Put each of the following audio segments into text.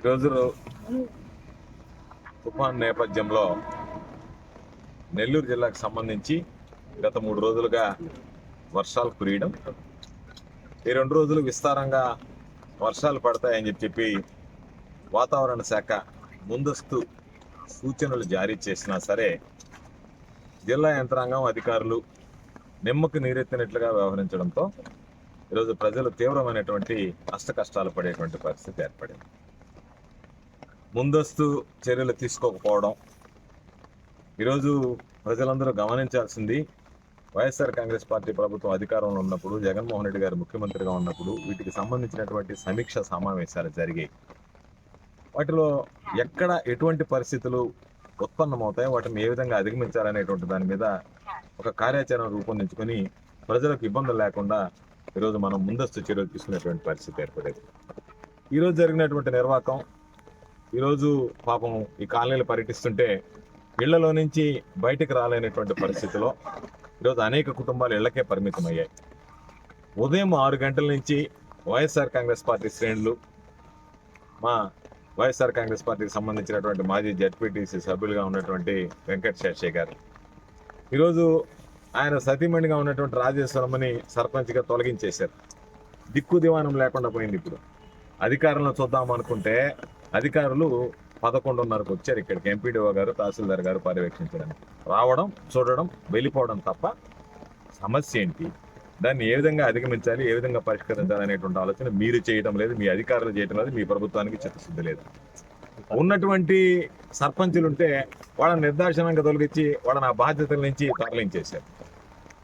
ఈరోజు తుఫాన్ నేపథ్యంలో నెల్లూరు జిల్లాకు సంబంధించి గత మూడు రోజులుగా వర్షాలు కురియడం. ఈ రెండు రోజులు విస్తారంగా వర్షాలు పడతాయని చెప్పి వాతావరణ శాఖ ముందస్తు సూచనలు జారీ చేసినా సరే జిల్లా యంత్రాంగం అధికారులు నిమ్మకు నీరెత్తినట్లుగా వ్యవహరించడంతో ఈరోజు ప్రజలు తీవ్రమైనటువంటి అష్ట కష్టాలు పడేటువంటి పరిస్థితి ఏర్పడింది. ముందస్తు చర్యలు తీసుకోకపోవడం. ఈరోజు ప్రజలందరూ గమనించాల్సింది వైఎస్ఆర్ కాంగ్రెస్ పార్టీ ప్రభుత్వం అధికారంలో ఉన్నప్పుడు జగన్మోహన్ రెడ్డి గారు ముఖ్యమంత్రిగా ఉన్నప్పుడు వీటికి సంబంధించినటువంటి సమీక్ష సమావేశాలు జరిగాయి. వాటిలో ఎక్కడ ఎటువంటి పరిస్థితులు ఉత్పన్నమవుతాయి వాటిని ఏ విధంగా అధిగమించాలనేటువంటి దాని మీద ఒక కార్యాచరణ రూపొందించుకొని ప్రజలకు ఇబ్బందులు లేకుండా ఈరోజు మనం ముందస్తు చర్యలు తీసుకునేటువంటి పరిస్థితి ఏర్పడేది. ఈరోజు జరిగినటువంటి నిర్వాకం ఈరోజు పాపం ఈ కాలనీలు పర్యటిస్తుంటే ఇళ్ళలో నుంచి బయటకు రాలేనటువంటి పరిస్థితిలో ఈరోజు అనేక కుటుంబాలు ఇళ్ళకే పరిమితమయ్యాయి. ఉదయం ఆరు గంటల నుంచి వైఎస్ఆర్ కాంగ్రెస్ పార్టీ శ్రేణులు మా వైఎస్ఆర్ కాంగ్రెస్ పార్టీకి సంబంధించినటువంటి మాజీ జడ్పీటీసీ సభ్యులుగా ఉన్నటువంటి వెంకట శేషయ్య గారు. ఈరోజు ఆయన సతీమణిగా ఉన్నటువంటి రాజేశ్వరమ్మని సర్పంచ్గా తొలగించేశారు. దిక్కు దివానం లేకుండా పోయింది ఇప్పుడు. అధికారంలో చూద్దాం అనుకుంటే అధికారులు పదకొండున్నరకు వచ్చారు ఇక్కడికి. ఎంపీడీఓ గారు తహసీల్దార్ గారు పర్యవేక్షించడానికి. రావడం చూడడం వెళ్ళిపోవడం తప్ప సమస్య ఏంటి? దాన్ని ఏ విధంగా అధిగమించాలి ఏ విధంగా పరిష్కరించాలి అనేటువంటి ఆలోచన మీరు చేయడం లేదు మీ అధికారులు చేయడం లేదు మీ ప్రభుత్వానికి చిత్తశుద్ధి లేదు. ఉన్నటువంటి సర్పంచులు ఉంటే వాళ్ళని నిర్దాక్షిణంగా తొలగించి వాళ్ళని ఆ బాధ్యతల నుంచి తరలించేశారు.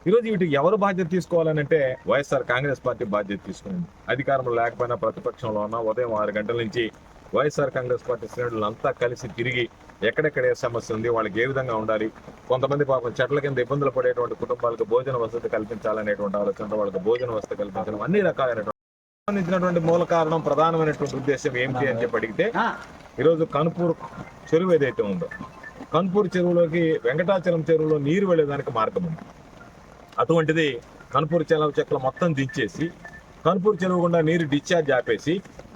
ఈరోజు వీటికి ఎవరు బాధ్యత తీసుకోవాలనంటే వైఎస్ఆర్ కాంగ్రెస్ పార్టీ బాధ్యత తీసుకుంది. అధికారంలో లేకపోయినా ప్రతిపక్షంలో ఉన్న ఉదయం ఆరు గంటల నుంచి వైఎస్ఆర్ కాంగ్రెస్ పార్టీ శ్రేణులు అంతా కలిసి తిరిగి ఎక్కడెక్కడ ఏ సమస్య ఉంది వాళ్ళకి ఏ విధంగా ఉండాలి కొంతమంది పాపం చెట్ల కింద ఇబ్బందులు పడేటువంటి కుటుంబాలకు భోజన వసతి కల్పించాలనేటువంటి ఆలోచన వాళ్ళకి భోజన వసతి కల్పించడం అన్ని రకాలైనటువంటి సంబంధించినటువంటి మూల కారణం ప్రధానమైనటువంటి ఉద్దేశం ఏమిటి అని చెప్పి అడిగితే ఈరోజు కనుపూర్ చెరువు ఏదైతే ఉందో కనుపూర్ చెరువులోకి వెంకటాచలం చెరువులో నీరు వెళ్ళేదానికి మార్గం ఉంది. అటువంటిది కనుపూర్ చెలవు చెక్కలు మొత్తం దించేసి కనుపూర్ చెరువు గుండా నీరు డిశ్చార్జ్ ఆపేసి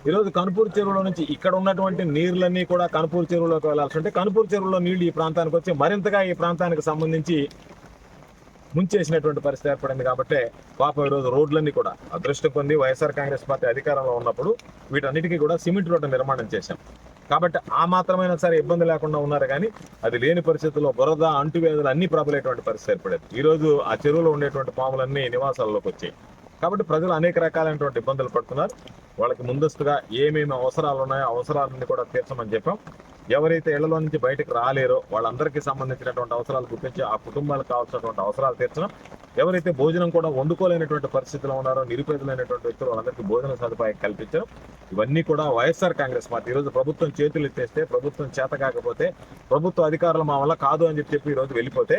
ఈరోజు కనుపూరు చెరువులో నుంచి ఇక్కడ ఉన్నటువంటి నీళ్ళన్నీ కూడా కనుపూరు చెరువులోకి వెళ్ళాల్సి ఉంటే కనుపూరు చెరువులో నీళ్ళు ఈ ప్రాంతానికి వచ్చి మరింతగా ఈ ప్రాంతానికి సంబంధించి ముంచేసినటువంటి పరిస్థితి ఏర్పడింది కాబట్టి పాపం ఈరోజు రోడ్లన్నీ కూడా అదృష్టం పొంది వైఎస్ఆర్ కాంగ్రెస్ పార్టీ అధికారంలో ఉన్నప్పుడు వీటన్నిటికీ కూడా సిమెంట్ రోడ్డు నిర్మాణం చేశాం. కాబట్టి ఆ మాత్రమైనా సరే ఇబ్బంది లేకుండా ఉన్నారు కానీ అది లేని పరిస్థితుల్లో బురద అంటువ్యాధులు అన్ని ప్రబలేటువంటి పరిస్థితి ఏర్పడేది. ఈరోజు ఆ చెరువులో ఉండేటువంటి పాములన్నీ నివాసాల్లోకి వచ్చాయి. కాబట్టి ప్రజలు అనేక రకాలైనటువంటి ఇబ్బందులు పడుతున్నారు. వాళ్ళకి ముందస్తుగా ఏమేమి అవసరాలు ఉన్నాయో అవసరాలన్నీ కూడా తీర్చమని చెప్పాం. ఎవరైతే ఇళ్ళలో నుంచి బయటకు రాలేరో వాళ్ళందరికీ సంబంధించినటువంటి అవసరాలు గుర్తించి ఆ కుటుంబాలకు కావాల్సినటువంటి అవసరాలు తీర్చడం. ఎవరైతే భోజనం కూడా వండుకోలేనటువంటి పరిస్థితిలో ఉన్నారో నిరుపేదలైనటువంటి వ్యక్తులు వాళ్ళందరికీ భోజన సదుపాయం కల్పించడం. ఇవన్నీ కూడా వైఎస్ఆర్ కాంగ్రెస్ పార్టీ. ఈరోజు ప్రభుత్వం చేతులు ఎత్తేస్తే ప్రభుత్వం చేత కాకపోతే ప్రభుత్వ అధికారులు మా వల్ల కాదు అని చెప్పి చెప్పి ఈరోజు వెళ్ళిపోతే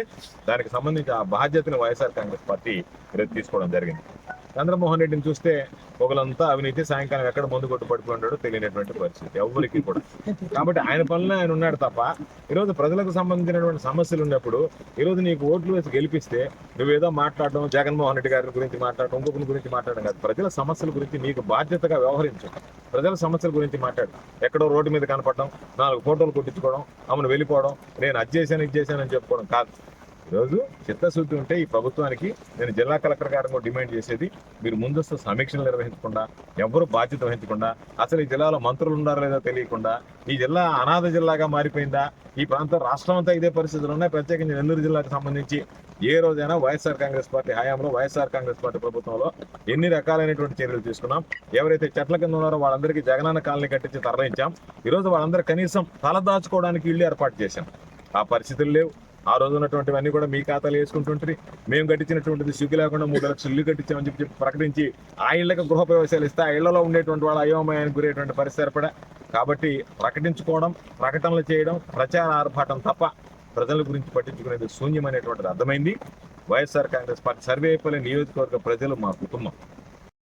దానికి సంబంధించి ఆ బాధ్యతను వైఎస్ఆర్ కాంగ్రెస్ పార్టీ ఈరోజు తీసుకోవడం జరిగింది. చంద్రమోహన్ రెడ్డిని చూస్తే ఒకలంతా అవినీతి సాయంకాలం ఎక్కడ ముందు కొట్టు పడిపోయి ఉన్నాడో తెలియనటువంటి పరిస్థితి ఎవరికి కూడా. కాబట్టి ఆయన పనులు ఆయన ఉన్నాడు తప్ప ఈరోజు ప్రజలకు సంబంధించినటువంటి సమస్యలు ఉన్నప్పుడు ఈరోజు నీకు ఓట్లు వేసి గెలిపిస్తే నువ్వేదో మాట్లాడడం జగన్మోహన్ రెడ్డి గారి గురించి మాట్లాడడం ఇంకొకరి గురించి మాట్లాడడం కాదు. ప్రజల సమస్యల గురించి నీకు బాధ్యతగా వ్యవహరించు. ప్రజల సమస్యల గురించి మాట్లాడు. ఎక్కడో రోడ్డు మీద కనపడడం నాలుగు ఫోటోలు కొట్టించుకోవడం ఆమెను వెళ్ళిపోవడం నేను అది చేశాను ఇది చేశానని చెప్పుకోవడం కాదు. ఈరోజు చిత్తశుద్ధి ఉంటే ఈ ప్రభుత్వానికి నేను జిల్లా కలెక్టర్ గారు కూడా డిమాండ్ చేసేది మీరు ముందస్తు సమీక్షలు నిర్వహించకుండా ఎవరు బాధ్యత వహించకుండా అసలు ఈ జిల్లాలో మంత్రులు ఉన్నారో లేదో తెలియకుండా ఈ జిల్లా అనాథ జిల్లాగా మారిపోయిందా? ఈ ప్రాంతం రాష్ట్రం అంతా ఇదే పరిస్థితులు ఉన్నాయి. ప్రత్యేకించి నెల్లూరు జిల్లాకు సంబంధించి ఏ రోజైనా వైఎస్ఆర్ కాంగ్రెస్ పార్టీ హయాంలో వైఎస్ఆర్ కాంగ్రెస్ పార్టీ ప్రభుత్వంలో ఎన్ని రకాలైనటువంటి చర్యలు తీసుకున్నాం? ఎవరైతే చెట్ల కింద ఉన్నారో వాళ్ళందరికీ జగనన్న కాలనీ కట్టించి తరలించాం. ఈరోజు వాళ్ళందరూ కనీసం తలదాచుకోవడానికి ఇల్లు ఏర్పాటు చేశాం. ఆ పరిస్థితులు లేవు. ఆ రోజు ఉన్నటువంటివన్నీ కూడా మీ ఖాతాలు వేసుకుంటుంటారు మేము కట్టించినటువంటిది సిగ్గు లేకుండా మూడు లక్షలు ఇల్లు కట్టించామని చెప్పి చెప్పి ప్రకటించి ఆ ఇళ్ళకు గృహ ప్రవేశాలు ఇస్తే ఆ ఇళ్ళలో ఉండేటువంటి వాళ్ళ అయోమయానికి గురేటువంటి పరిస్థితి ఏర్పడా. కాబట్టి ప్రకటించుకోవడం ప్రకటనలు చేయడం ప్రచార ఆర్భాటం తప్ప ప్రజల గురించి పట్టించుకునేది శూన్యమైనటువంటిది అర్థమైంది. వైఎస్ఆర్ కాంగ్రెస్ పార్టీ సర్వేపల్లి నియోజకవర్గ ప్రజలు మా కుటుంబం.